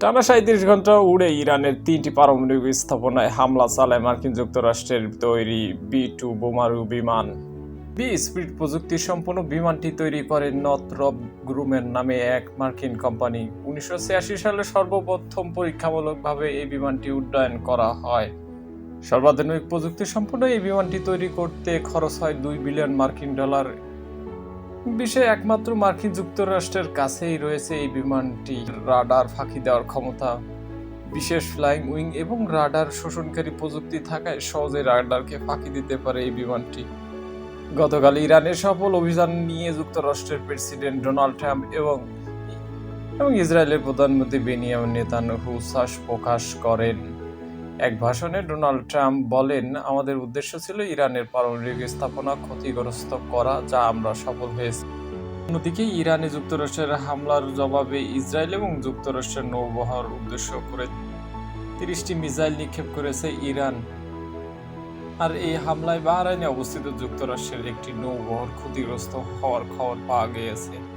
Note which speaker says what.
Speaker 1: টানা সাঁত্রিশ ঘণ্টা উড়ে ইরানের তিনটি পারমাণবিক স্থাপনায় হামলা চালায় মার্কিন যুক্তরাষ্ট্রের তৈরি বি টু বোমারু বিমান। বি স্পিড প্রযুক্তি সম্পন্ন বিমানটি তৈরি করে নথরব গ্রুমের নামে এক মার্কিন কোম্পানি। উনিশশো ছিয়াশি সালে সর্বপ্রথম পরীক্ষামূলকভাবে এই বিমানটি উড্ডয়ন করা হয়। সর্বাধুনিক প্রযুক্তি সম্পন্ন এই বিমানটি তৈরি করতে খরচ হয় দুই বিলিয়ন মার্কিন ডলার। বিশ্বে একমাত্র মার্কিন যুক্তরাষ্ট্রের কাছেই রয়েছে এই বিমানটি। রাডার ফাঁকি দেওয়ার ক্ষমতা, বিশেষ ফ্লাইং উইং এবং রাডার শোষণকারী প্রযুক্তি থাকায় সহজে রাডারকে ফাঁকি দিতে পারে এই বিমানটি। গতকাল ইরানের সফল অভিযান নিয়ে যুক্তরাষ্ট্রের প্রেসিডেন্ট ডোনাল্ড ট্রাম্প এবং এবং ইসরায়েলের প্রধানমন্ত্রী বেনিয়াম নেতানহু উচ্ছ্বাস প্রকাশ করেন। এক ভাষণে ডোনাল্ড ট্রাম্প বলেন, আমাদের উদ্দেশ্য ছিল ইরানের পারমাণবিক স্থাপনা ক্ষতিগ্রস্ত করা, যা আমরা সফল হয়েছি। অন্যদিকে, ইরানে যুক্তরাষ্ট্রের হামলার জবাবে ইসরায়েল এবং যুক্তরাষ্ট্রের নৌবহর উদ্দেশ্য করে তিরিশটি মিসাইল নিক্ষেপ করেছে ইরান। আর এই হামলায় বাহরাইনে অবস্থিত যুক্তরাষ্ট্রের একটি নৌবহর ক্ষতিগ্রস্ত হওয়ার খবর পাওয়া গিয়েছে।